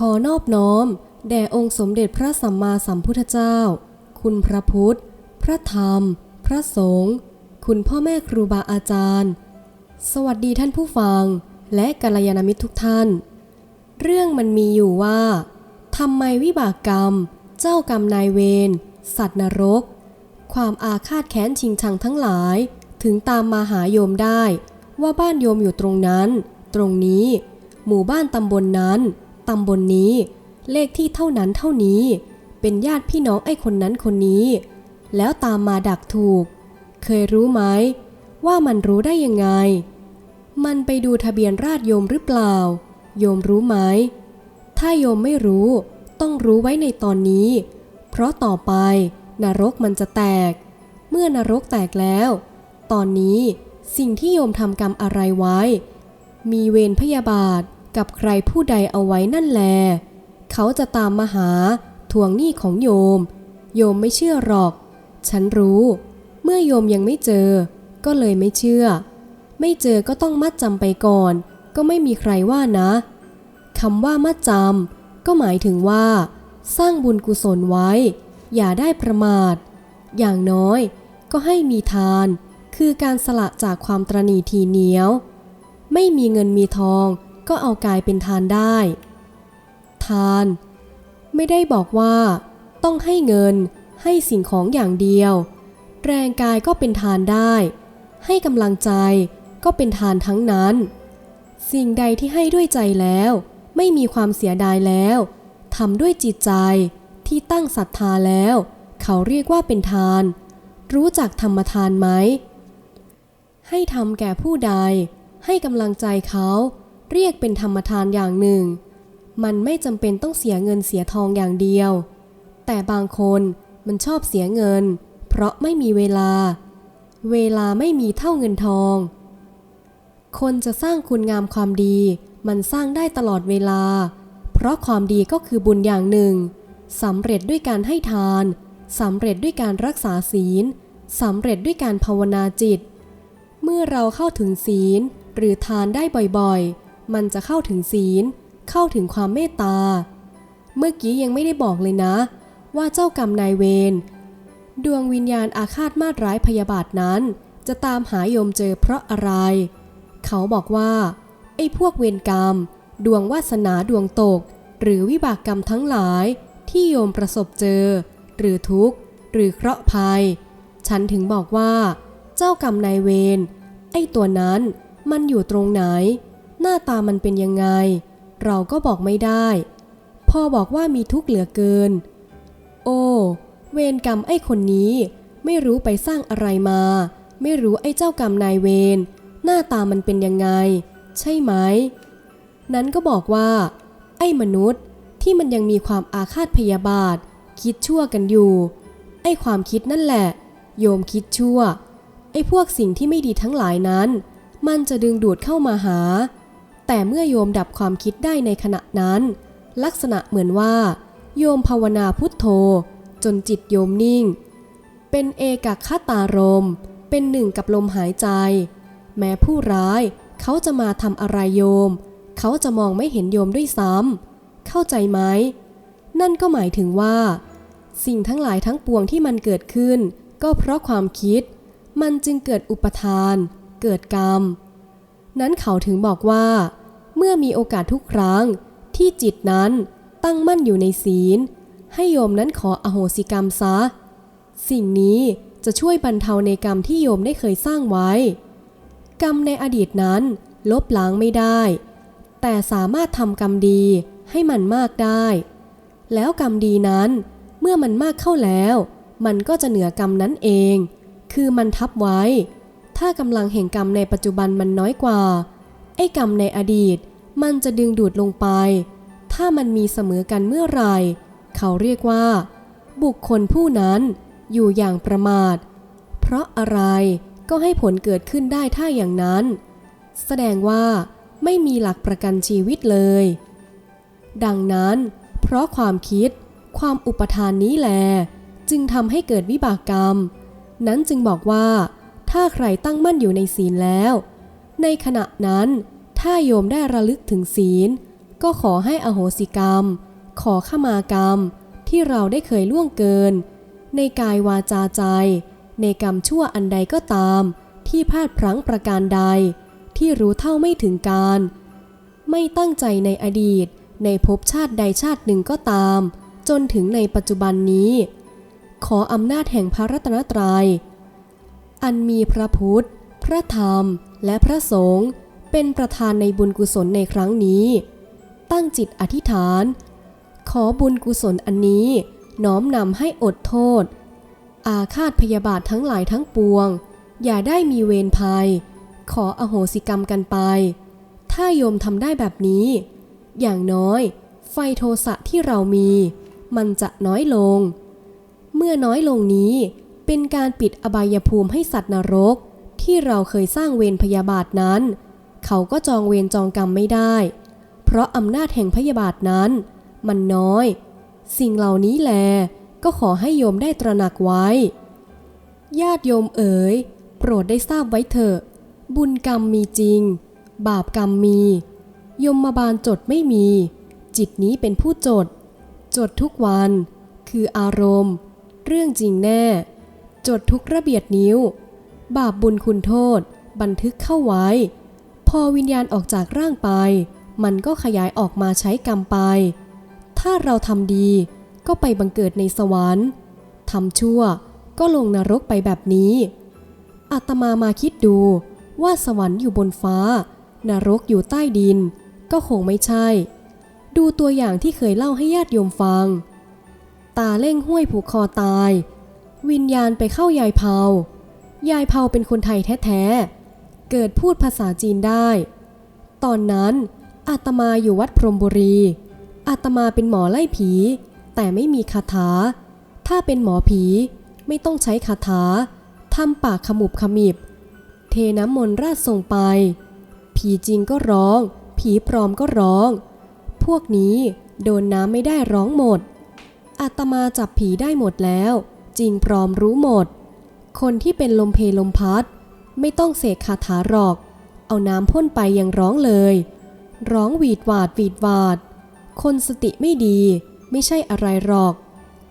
ขอนอบน้อม แด่องค์สมเด็จพระสัมมาสัมพุทธเจ้า คุณพระพุทธ พระธรรม พระสงฆ์คุณพ่อแม่ครูบาอาจารย์ สวัสดีท่านผู้ฟัง และกัลยาณมิตรทุกท่าน เรื่องมันมีอยู่ว่าทำไมวิบากกรรม เจ้ากรรมนายเวรสัตว์นรก ความอาฆาตแค้นชิงชังทั้งหลาย ถึงตามมาหาโยมได้ ว่าบ้านโยมอยู่ตรงนั้น ตรงนี้ หมู่บ้านตำบลนนั้น ตำบลนนี้ เลขที่เท่านั้นเท่านี้ เป็นญาติพี่น้องไอ้คนนั้นคนนี้ แล้วตามมาดักถูก เคยรู้ไหมว่ามันรู้ได้ยังไง มันไปดูทะเบียนราษโยมหรือเปล่า โยมรู้ไหม ถ้าโยมไม่รู้ ต้องรู้ไว้ในตอนนี้ เพราะต่อไปนรกมันจะแตก เมื่อนรกแตกแล้ว ตอนนี้สิ่งที่โยมทำกรรมอะไรไว้ มีเวรพยาบาท กับใครผู้ใดเอาไว้นั่นแล เขาจะตามมาหาทวงหนี้ของโยม โยมไม่เชื่อหรอก ฉันรู้ เมื่อโยมยังไม่เจอ ก็เลยไม่เชื่อ ไม่เจอก็ต้องมัดจำไปก่อน ก็ไม่มีใครว่านะคำว่ามัดจำก็หมายถึงว่า สร้างบุญกุศลไว้ อย่าได้ประมาท อย่างน้อยก็ให้มีทาน คือการสละจากความตรณีทีเหนียว ไม่มีเงินมีทอง ก็เอากายเป็นทานได้ ทานไม่ได้บอกว่าต้องให้เงินให้สิ่งของอย่างเดียว แรงกายก็เป็นทานได้ ให้กำลังใจก็เป็นทานทั้งนั้น สิ่งใดที่ให้ด้วยใจแล้ว ไม่มีความเสียดายแล้วทำด้วยจิตใจที่ตั้งศรัทธาแล้ว เขาเรียกว่าเป็นทาน รู้จักธรรมทานไหม ให้ทำแก่ผู้ใด ให้กำลังใจเขา เรียกเป็นธรรมทานอย่างหนึ่ง มันไม่จำเป็นต้องเสียเงินเสียทองอย่างเดียว แต่บางคนมันชอบเสียเงิน เพราะไม่มีเวลา เวลาไม่มีเท่าเงินทอง คนจะสร้างคุณงามความดี มันสร้างได้ตลอดเวลา เพราะความดีก็คือบุญอย่างหนึ่งสำเร็จด้วยการให้ทานสำเร็จด้วยการรักษาศีลสำเร็จด้วยการภาวนาจิต เมื่อเราเข้าถึงศีลหรือทานได้บ่อยๆ มันจะเข้าถึงศีล เข้าถึงความเมตตา เมื่อกี้ยังไม่ได้บอกเลยนะ ว่าเจ้ากรรมนายเวรดวงวิญญาณอาฆาตมาดร้ายพยาบาทนั้น จะตามหาโยมเจอเพราะอะไร เขาบอกว่า ไอ้พวกเวรกรรม ดวงวาสนาดวงตก หรือวิบากกรรมทั้งหลายที่โยมประสบเจอ หรือทุกข์ หรือเคราะห์ภัย ฉันถึงบอกว่า เจ้ากรรมนายเวรไอ้ตัวนั้นมันอยู่ตรงไหน หน้าตามันเป็นยังไง เราก็บอกไม่ได้พอบอกว่ามีทุกข์เหลือเกิน โอ้ เวรกรรมไอ้คนนี้ ไม่รู้ไปสร้างอะไรมา ไม่รู้ไอ้เจ้ากรรมนายเวรหน้าตามันเป็นยังไง ใช่ไหม นั้นก็บอกว่า ไอ้มนุษย์ที่มันยังมีความอาฆาตพยาบาท คิดชั่วกันอยู่ ไอ้ความคิดนั่นแหละ โยมคิดชั่ว ไอ้พวกสิ่งที่ไม่ดีทั้งหลายนั้น มันจะดึงดูดเข้ามาหา แต่เมื่อโยมดับความคิดได้ในขณะนั้น ลักษณะเหมือนว่า โยมภาวนาพุทโธ จนจิตโยมนิ่ง เป็นเอกคตารม เป็นหนึ่งกับลมหายใจ แม้ผู้ร้ายเขาจะมาทำอะไรโยม เขาจะมองไม่เห็นโยมด้วยซ้ำเข้าใจไหมนั่นก็หมายถึงว่า สิ่งทั้งหลายทั้งปวงที่มันเกิดขึ้น ก็เพราะความคิด มันจึงเกิดอุปทาน เกิดกรรม นั้นเขาถึงบอกว่า เมื่อมีโอกาสทุกครั้งที่จิตนั้นตั้งมั่นอยู่ในศีล ให้โยมนั้นขออโหสิกรรมซะ สิ่งนี้จะช่วยบรรเทาในกรรมที่โยมได้เคยสร้างไว้ กรรมในอดีตนั้นลบล้างไม่ได้ แต่สามารถทำกรรมดีให้มันมากได้ แล้วกรรมดีนั้นเมื่อมันมากเข้าแล้ว มันก็จะเหนือกรรมนั้นเอง คือมันทับไว้ ถ้ากำลังแห่งกรรมในปัจจุบันมันน้อยกว่า ไอ้กรรมในอดีต มันจะดึงดูดลงไป ถ้ามันมีเสมอกันเมื่อไรเขาเรียกว่า บุคคลผู้นั้นอยู่อย่างประมาท เพราะอะไรก็ให้ผลเกิดขึ้นได้ถ้าอย่างนั้น แสดงว่าไม่มีหลักประกันชีวิตเลย ดังนั้น เพราะความคิด ความอุปทานนี้แหลจึงทำให้เกิดวิบากกรรม นั้นจึงบอกว่า ถ้าใครตั้งมั่นอยู่ในศีลแล้ว ในขณะนั้น ถ้าโยมได้ระลึกถึงศีล ก็ขอให้อโหสิกรรม ขอขมากรรม ที่เราได้เคยล่วงเกิน ในกายวาจาใจ ในกรรมชั่วอันใดก็ตาม ที่พลาดพลั้งประการใด ที่รู้เท่าไม่ถึงการ ไม่ตั้งใจในอดีต ในภพชาติใดชาติหนึ่งก็ตาม จนถึงในปัจจุบันนี้ ขออำนาจแห่งพระรัตนตรัย อันมีพระพุทธ พระธรรม และพระสงฆ์เป็นประธานในบุญกุศลในครั้งนี้ ตั้งจิตอธิษฐาน ขอบุญกุศลอันนี้ น้อมนำให้อดโทษ อาฆาตพยาบาททั้งหลายทั้งปวง อย่าได้มีเวรภัย ขออโหสิกรรมกันไป ถ้าโยมทำได้แบบนี้ อย่างน้อย ไฟโทสะที่เรามี มันจะน้อยลง เมื่อน้อยลงนี้ เป็นการปิดอบายภูมิให้สัตว์นรก ที่เราเคยสร้างเวรพยาบาทนั้น เขาก็จองเวรจองกรรมไม่ได้ เพราะอำนาจแห่งพยาบาทนั้น มันน้อย สิ่งเหล่านี้แล ก็ขอให้โยมได้ตระหนักไว้ ญาติโยมเอ๋ย โปรดได้ทราบไว้เถอะ บุญกรรมมีจริง บาปกรรมมี ยมมาบาลจดไม่มี จิตนี้เป็นผู้จด จดทุกวัน คืออารมณ์ เรื่องจริงแน่ จดทุกระเบียดนิ้ว บาปบุญคุณโทษ บันทึกเข้าไว้ พอวิญญาณออกจากร่างไป มันก็ขยายออกมาใช้กรรมไป ถ้าเราทำดีก็ไปบังเกิดในสวรรค์ทำชั่วก็ลงนรกไปแบบนี้ อาตมามาคิดดูว่าสวรรค์อยู่บนฟ้า นรกอยู่ใต้ดิน ก็คงไม่ใช่ ดูตัวอย่างที่เคยเล่าให้ญาติโยมฟัง ตาเล่งห้วยผูกคอตาย วิญญาณไปเข้ายายเผายายเผาเป็นคนไทยแท้ๆ เกิดพูดภาษาจีนได้ ตอนนั้นอาตมาอยู่วัดพรหมบุรี อาตมาเป็นหมอไล่ผี แต่ไม่มีคาถา ถ้าเป็นหมอผีไม่ต้องใช้คาถาทำปากขมุบขมิบ เทน้ำมนต์ราดส่งไป ผีจริงก็ร้อง ผีปลอมก็ร้อง พวกนี้โดนน้ำไม่ได้ร้องหมดอาตมาจับผีได้หมดแล้ว จริงปลอมรู้หมด คนที่เป็นลมเพลลมพัด ไม่ต้องเสกคาถาหรอก เอาน้ำพ่นไปยังร้องเลย ร้องหวีดหวาดหวีดหวาด คนสติไม่ดีไม่ใช่อะไรหรอก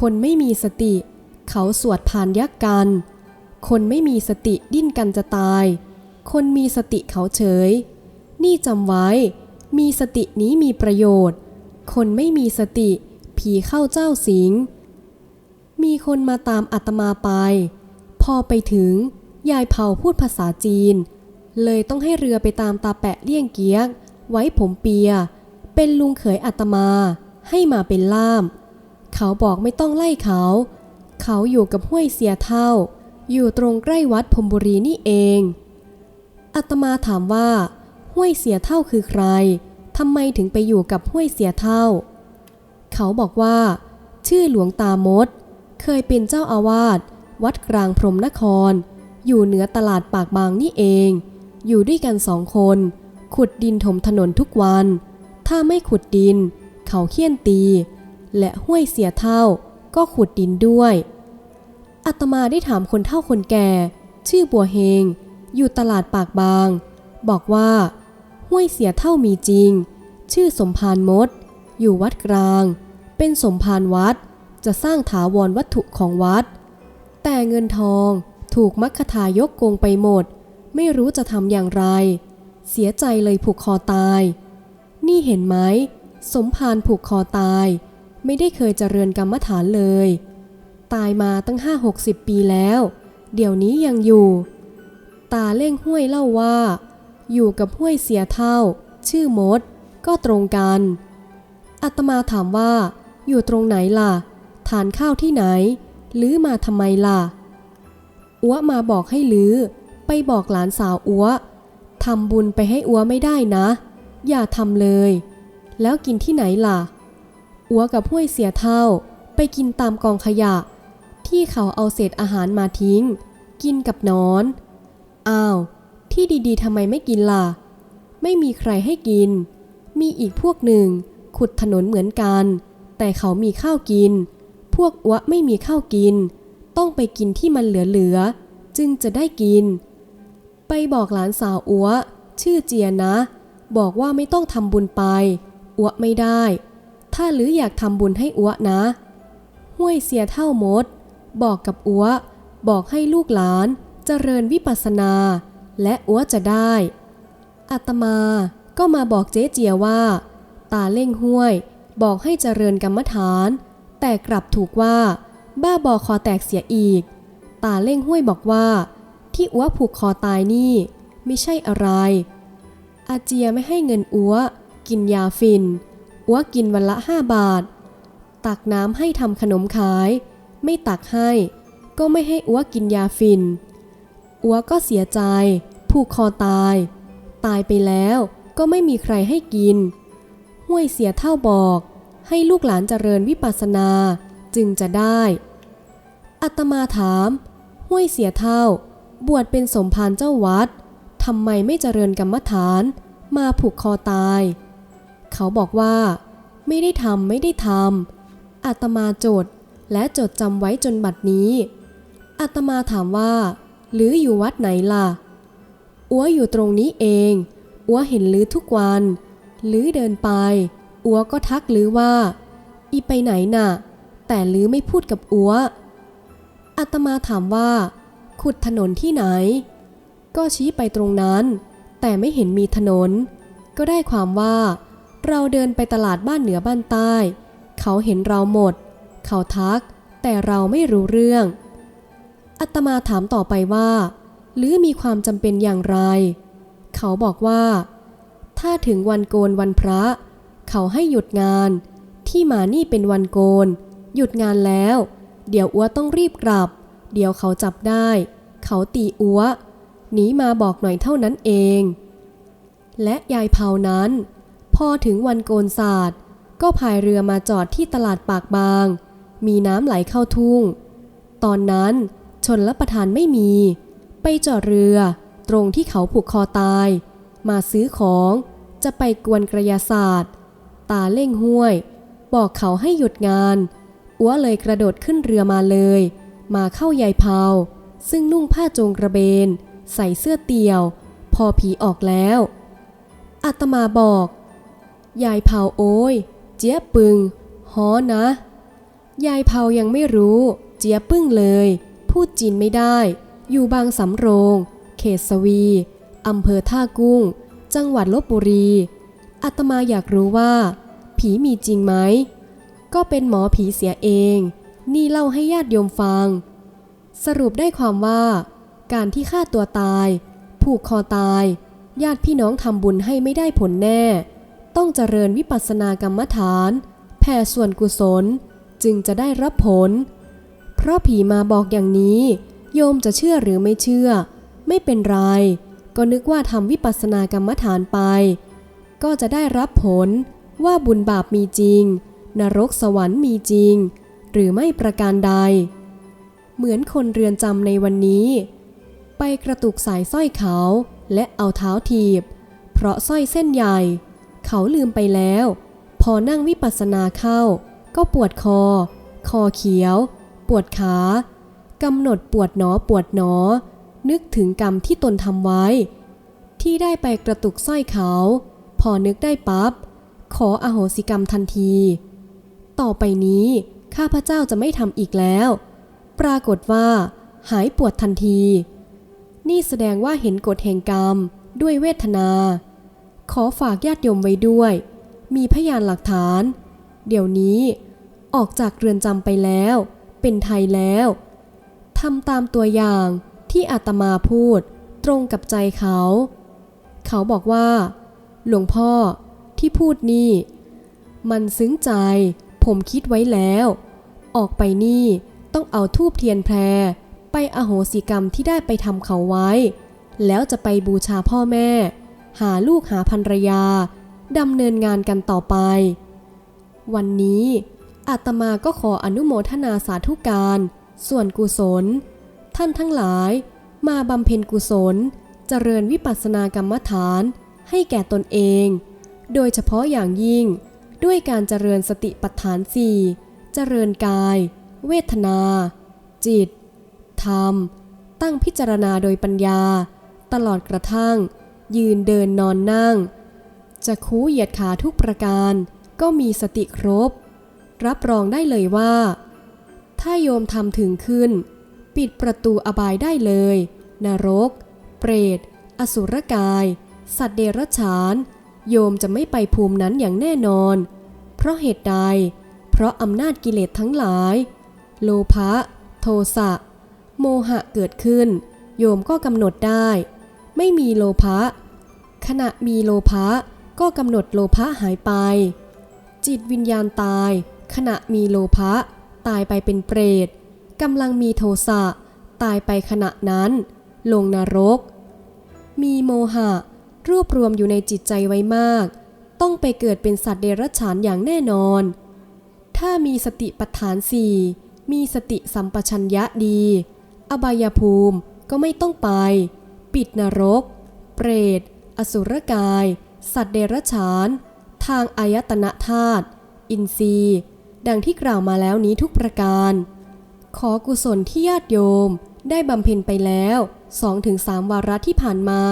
คนไม่มีสติ เขาสวดผ่านยักกัน คนไม่มีสติดิ้นกันจะตาย คนมีสติเขาเฉย นี่จำไว้ มีสตินี้มีประโยชน์ คนไม่มีสติ ผีเข้าเจ้าสิง มีคนมาตามอาตมาไป พอไปถึง ยายเผาพูดภาษาจีน เลยต้องให้เรือไปตามตาแปะเลี่ยงเกียก ไว้ผมเปีย เป็นลุงเขยอาตมา ให้มาเป็นล่าม เขาบอกไม่ต้องไล่เขา เขาอยู่กับห้วยเสียเท่า อยู่ตรงใกล้วัดพมบุรีนี่เองอาตมาถามว่า ห้วยเสียเท่าคือใครทำไมถึงไปอยู่กับห้วยเสียเท่า เขาบอกว่า ชื่อหลวงตามด เคยเป็นเจ้าอาวาสวัดกลางพรมนคร อยู่เหนือตลาดปากบางนี่เอง อยู่ด้วยกันสองคน ขุดดินถมถนนทุกวัน ถ้าไม่ขุดดิน เขาเคี่ยนตี และห้วยเสียเท่าก็ขุดดินด้วยอาตมาได้ถามคนเฒ่าคนแก่ ชื่อบัวเฮง อยู่ตลาดปากบาง บอกว่า ห้วยเสียเท่ามีจริง ชื่อสมภารมด อยู่วัดกลาง เป็นสมภารวัด จะสร้างถาวรวัตถุของวัด แต่เงินทองถูกมัคทายกโกงไปหมด ไม่รู้จะทำอย่างไร เสียใจเลยผูกคอตาย นี่เห็นไหม สมภารผูกคอตาย ไม่ได้เคยเจริญกรรมฐานเลย ตายมาตั้งห้าหกสิบปีแล้ว เดี๋ยวนี้ยังอยู่ ตาเล่งห้วยเล่าว่า อยู่กับห้วยเสียเท่า ชื่อมด ก็ตรงกันอาตมาถามว่า อยู่ตรงไหนล่ะ ทานข้าวที่ไหน ลือมาทำไมล่ะ อัวมาบอกให้ลือ ไปบอกหลานสาวอัวทำบุญไปให้อัวไม่ได้นะ อย่าทำเลย แล้วกินที่ไหนล่ะ อัวกับห้วยเสียเท่า ไปกินตามกองขยะ ที่เขาเอาเศษอาหารมาทิ้ง กินกับนอน อ้าว ที่ดีๆทำไมไม่กินล่ะ ไม่มีใครให้กิน มีอีกพวกหนึ่งขุดถนนเหมือนกัน แต่เขามีข้าวกิน วกอัวไม่มีข้าวกิน ต้องไปกินที่มันเหลือๆ จึงจะได้กิน ไปบอกหลานสาวอัวชื่อเจียนะ บอกว่าไม่ต้องทำบุญไปอัวไม่ได้ ถ้าหรืออยากทำบุญให้อัวนะ ห้วยเสียเท่ามด บอกกับอัวบอกให้ลูกหลานเจริญวิปัสนา และอัวจะได้อาตมาก็มาบอกเจ๊เจียว่า ตาเล่งห้วย บอกให้เจริญกรรมฐาน แต่กลับถูกว่า บ้าบอคอแตกเสียอีก ตาเล่งห้วยบอกว่า ที่อัวผูกคอตายนี่ ไม่ใช่อะไร อาเจียไม่ให้เงินอัวกินยาฟินอัวกินวันละห้าบาท ตักน้ำให้ทำขนมขาย ไม่ตักให้ ก็ไม่ให้อัวกินยาฟินอัวก็เสียใจผูกคอตาย ตายไปแล้วก็ไม่มีใครให้กิน ห้วยเสียเท่าบอก ให้ลูกหลานเจริญวิปัสสนาจึงจะได้ อัตมาถาม ห้วยเสียเท่า บวชเป็นสมภารเจ้าวัดทำไมไม่เจริญกรรมฐาน มาผูกคอตาย เขาบอกว่า ไม่ได้ทำไม่ได้ทำอาตมาจดและจดจำไว้จนบัดนี้อาตมาถามว่า หรืออยู่วัดไหนล่ะ อัวอยู่ตรงนี้เอง อัวเห็นลือทุกวัน ลือเดินไป อัวก็ทักลือว่า อีไปไหนน่ะ แต่ลือไม่พูดกับอัวอาตมาถามว่า ขุดถนนที่ไหน ก็ชี้ไปตรงนั้น แต่ไม่เห็นมีถนน ก็ได้ความว่า เราเดินไปตลาดบ้านเหนือบ้านใต้ เขาเห็นเราหมด เขาทัก แต่เราไม่รู้เรื่องอาตมาถามต่อไปว่าหรือมีความจำเป็นอย่างไร เขาบอกว่า ถ้าถึงวันโกนวันพระ เขาให้หยุดงาน ที่มานี่เป็นวันโกน หยุดงานแล้ว เดี๋ยวอัวต้องรีบกลับ เดี๋ยวเขาจับได้ เขาตีอัวหนีมาบอกหน่อยเท่านั้นเอง และยายเผานั้น พอถึงวันโกนศาสตร์ ก็พายเรือมาจอดที่ตลาดปากบาง มีน้ำไหลเข้าทุ่ง ตอนนั้นชนละประทานไม่มี ไปจอดเรือ ตรงที่เขาผูกคอตาย มาซื้อของจะไปกวนกระยาศาสตร์ ตาเล่งห้วย บอกเขาให้หยุดงาน อัวเลยกระโดดขึ้นเรือมาเลย มาเข้ายายเผาซึ่งนุ่งผ้าโจงกระเบน ใส่เสื้อเตี่ยว พอผีออกแล้วอาตมาบอก ยายเผาโอ้ย เจี๊ยบปึงฮอนะ ยายเผายังไม่รู้ เจี๊ยบปึ้งเลย พูดจีนไม่ได้ อยู่บางสำโรง เขตสวีอำเภอท่ากุ้ง จังหวัดลบบุรี อาตมาอยากรู้ว่า ผีมีจริงไหม ก็เป็นหมอผีเสียเอง นี่เล่าให้ญาติโยมฟัง สรุปได้ความว่า การที่ฆ่าตัวตาย ผูกคอตาย ญาติพี่น้องทำบุญให้ไม่ได้ผลแน่ ต้องเจริญวิปัสสนากรรมฐาน แผ่ส่วนกุศล จึงจะได้รับผล เพราะผีมาบอกอย่างนี้ โยมจะเชื่อหรือไม่เชื่อ ไม่เป็นไร ก็นึกว่าทำวิปัสสนากรรมฐานไป ก็จะได้รับผลว่าบุญบาปมีจริง นรกสวรรค์มีจริง หรือไม่ประการใด เหมือนคนเรือนจำในวันนี้ ไปกระตุกสายสร้อยเขาและเอาเท้าถีบ เพราะสร้อยเส้นใหญ่ เขาลืมไปแล้ว พอนั่งวิปัสสนาเข้า ก็ปวดคอ คอเขียว ปวดขากำหนดปวดหนอปวดหนอ นึกถึงกรรมที่ตนทำไว้ ที่ได้ไปกระตุกสร้อยเขา พอนึกได้ปั๊บขออโหสิกรรมทันที ต่อไปนี้ข้าพเจ้าจะไม่ทำอีกแล้ว ปรากฏว่า หายปวดทันที นี่แสดงว่าเห็นกฎแห่งกรรมด้วยเวทนา ขอฝากญาติโยมไว้ด้วย มีพยานหลักฐาน เดี๋ยวนี้ออกจากเรือนจำไปแล้ว เป็นไทยแล้วทำตามตัวอย่างที่อาตมาพูด ตรงกับใจเขา เขาบอกว่า หลวงพ่อที่พูดนี่ มันซึ้งใจ ผมคิดไว้แล้ว ออกไปนี่ต้องเอาทูบเทียนแพร ไปอโหสิกรรมที่ได้ไปทำเขาไว้ แล้วจะไปบูชาพ่อแม่ หาลูกหาภรรยาดำเนินงานกันต่อไป วันนี้อาตมาก็ขออนุโมทนาสาธุการ ส่วนกุศล ท่านทั้งหลาย มาบำเพ็ญกุศล เจริญวิปัสสนากรรมฐาน ให้แก่ตนเอง โดยเฉพาะอย่างยิ่ง ด้วยการเจริญสติปัฏฐานสี่เจริญกาย เวทนา จิต ธรรม ตั้งพิจารณาโดยปัญญา ตลอดกระทั่ง ยืนเดินนอนนั่งจจะคูเหยียดขาทุกประการ ก็มีสติครบ รับรองได้เลยว่า ถ้าโยมทำถึงขึ้น ปิดประตูอบายได้เลย นรก เปรต อสุรกาย สัตว์เดรัจฉาน โยมจะไม่ไปภูมินั้นอย่างแน่นอน เพราะเหตุใด เพราะอำนาจกิเลสทั้งหลาย โลภะ โทสะ โมหะเกิดขึ้น โยมก็กำหนดได้ ไม่มีโลภะ ขณะมีโลภะก็กำหนดโลภะหายไป จิตวิญญาณตาย ขณะมีโลภะตายไปเป็นเปรตกำลังมีโทสะ ตายไปขณะนั้น ลงนรก มีโมหะ รวบรวมอยู่ในจิตใจไว้มาก ต้องไปเกิดเป็นสัตว์เดรัจฉานอย่างแน่นอน ถ้ามีสติปัฏฐานสี่มีสติสัมปชัญญะดี อบายภูมิก็ไม่ต้องไป ปิดนรก เปรต อสุรกาย สัตว์เดรัจฉาน ทางอายตนะธาตุ อินทรีย์ ดังที่กล่าวมาแล้วนี้ทุกประการ ขอกุศลที่ญาติโยมได้บำเพ็ญไปแล้ว 2-3 วาระที่ผ่านมา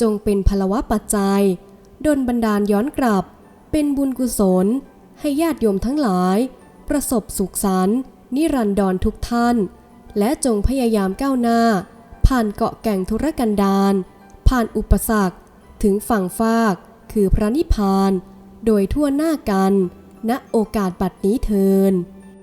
จงเป็นพลวะปัจจัยดนบันดาลย้อนกลับ เป็นบุญกุศล ให้ญาติโยมทั้งหลาย ประสบสุขสันต์นิรันดรทุกท่าน และจงพยายามก้าวหน้า ผ่านเกาะแก่งธุรกันดารผ่านอุปสรรค ถึงฝั่งฟาก คือพระนิพพาน โดยทั่วหน้ากันณโอกาสบัดนี้เทิน